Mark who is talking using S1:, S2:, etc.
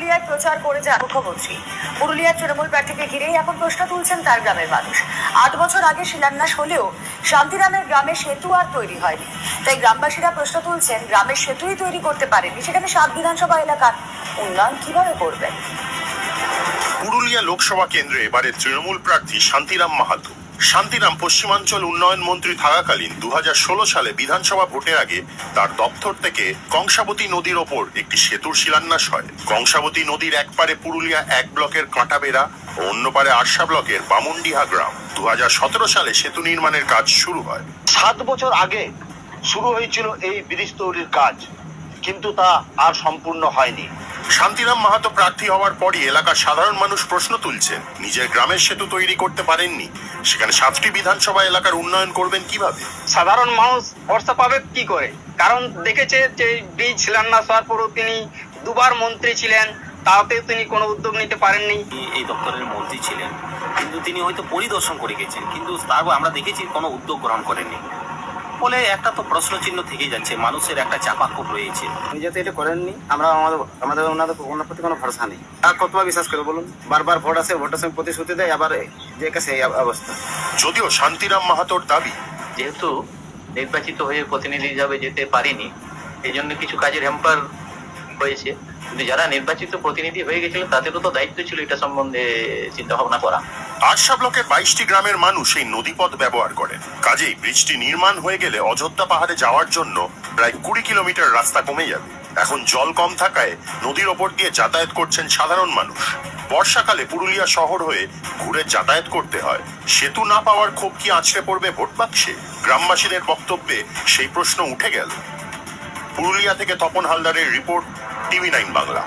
S1: পুরুলিয়ায় প্রচার করে যান মুখ্যমন্ত্রী। পুরুলিয়ার তৃণমূল প্রার্থীকে ঘিরেই এখন প্রশ্ন তুলছেন তার গ্রামের মানুষ। আট বছর আগে শিলান্যাস হলেও শান্তিরামের গ্রামে সেতু আর তৈরি হয়নি। তাই গ্রামবাসীরা প্রশ্ন তুলছেন, গ্রামের সেতুই তৈরি করতে পারেনি সেখানে সাত বিধানসভা এলাকার উন্নয়ন কীভাবে করবেন?
S2: পুরুলিয়া লোকসভা কেন্দ্রে এবারে তৃণমূল প্রার্থী শান্তিরাম মাহাতো। শান্তিরাম পশ্চিমাঞ্চল উন্নয়ন মন্ত্রী থাকাকালীন দুহাজার ষোলো সালে বিধানসভা ভোটের আগে তার দপ্তর থেকে কংসাবতী নদীর ওপর একটি সেতুর শিলান্যাস হয়। কংসাবতী নদীর এক পারে পুরুলিয়া এক ব্লকের কাঁটাবেড়া ও অন্য পারে আরশা ব্লকের বামুন্ডিহা গ্রাম। দু হাজার সতেরো সালে সেতু নির্মাণের কাজ শুরু হয়।
S3: সাত বছর আগে শুরু হয়েছিল এই ব্রিজ তৈরির কাজ, কিন্তু তা আর সম্পূর্ণ হয়নি।
S2: শান্তিরাম মাহাতো প্রার্থী হওয়ার পরই এলাকার সাধারণ মানুষ প্রশ্ন তুলছেন নিজের গ্রামের সেতু তৈরি করতে পারেননি। সেখানে সাতটি বিধানসভা এলাকার উন্নয়ন করবেন কীভাবে?
S4: সাধারণ মানুষ ভরসা পাবে কি করে? কারণ দেখেছে যে ব্রিজ শিলান্যাস হওয়ার পরও তিনি দুবার মন্ত্রী ছিলেন তাতে তিনি কোনো উদ্যোগ নিতে পারেননি।
S5: এই দপ্তরের মন্ত্রী ছিলেন কিন্তু তিনি হয়তো পরিদর্শন করে গেছেন কিন্তু তারপর আমরা দেখেছি কোনো উদ্যোগ গ্রহণ করেননি। ফলে একটা তো প্রশ্ন চিহ্ন থেকেই যাচ্ছে মানুষের একটা চাপা খুব রয়েছে।
S6: উনি যাতে এটা করেননি আমরা আমাদের আমাদের ওনাদের ওনার প্রতি কোনো ভরসা নেই। আর কতবার বিশ্বাস করে বলুন? বারবার ভোট আসে ভোটের সময় প্রতিশ্রুতি দেয় আবার যে কাছে এই অবস্থা।
S2: যদিও শান্তিরাম মাহাতোর দাবি
S7: যেহেতু নির্বাচিত হয়ে প্রতিনিধি হিসাবে যেতে পারিনি এই জন্য কিছু কাজের হ্যাম্পার হয়েছে। কিন্তু যারা নির্বাচিত প্রতিনিধি হয়ে গেছিলেন, তাদেরও তো দায়িত্ব ছিল এটা সম্বন্ধে চিন্তা ভাবনা করা।
S2: আরশা ব্লকের বাইশটি গ্রামের মানুষ এই নদীপথ ব্যবহার করে কাজেই ব্রিজটি নির্মাণ হয়ে গেলে অযোধ্যা পাহাড়ে যাওয়ার জন্য প্রায় কুড়ি কিলোমিটার রাস্তা কমে যাবে। এখন জল কম থাকায় নদীর ওপর দিয়ে যাতায়াত করছেন সাধারণ মানুষ। বর্ষাকালে পুরুলিয়া শহর হয়ে ঘুরে যাতায়াত করতে হয়। সেতু না পাওয়ার ক্ষোভ কি আছড়ে পড়বে ভোট বাক্সে? গ্রামবাসীদের বক্তব্যে সেই প্রশ্ন উঠে গেল। পুরুলিয়া থেকে তপন হালদারের রিপোর্ট টিভি নাইন বাংলা।